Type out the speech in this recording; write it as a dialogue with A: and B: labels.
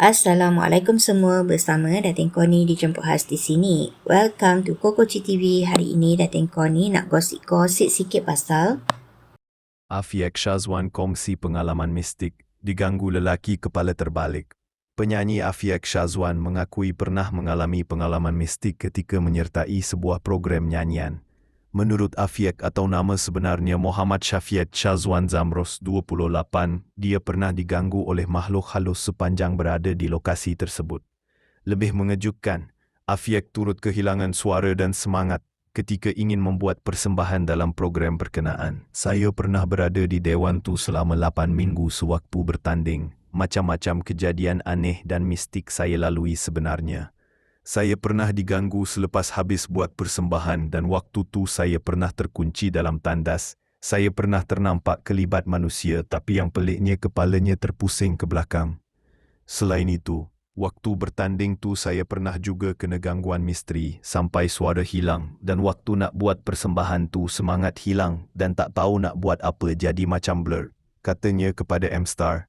A: Assalamualaikum semua bersama Datin Koni dijemput khas di sini. Welcome to Kokoci TV. Hari ini Datin Koni nak gosip-gosip sikit pasal
B: Afiq Shazwan kongsi pengalaman mistik diganggu lelaki kepala terbalik. Penyanyi Afiq Shazwan mengakui pernah mengalami pengalaman mistik ketika menyertai sebuah program nyanyian. Menurut Afiq atau nama sebenarnya Muhammad Syafiat Shazwan Zamros 28, dia pernah diganggu oleh makhluk halus sepanjang berada di lokasi tersebut. Lebih mengejutkan, Afiq turut kehilangan suara dan semangat ketika ingin membuat persembahan dalam program berkenaan. Saya pernah berada di Dewan Tu selama 8 minggu sewaktu bertanding. Macam-macam kejadian aneh dan mistik saya lalui sebenarnya. Saya pernah diganggu selepas habis buat persembahan dan waktu tu saya pernah terkunci dalam tandas. Saya pernah ternampak kelibat manusia tapi yang peliknya kepalanya terpusing ke belakang. Selain itu, waktu bertanding tu saya pernah juga kena gangguan misteri sampai suara hilang dan waktu nak buat persembahan tu semangat hilang dan tak tahu nak buat apa jadi macam blur. Katanya kepada M-Star,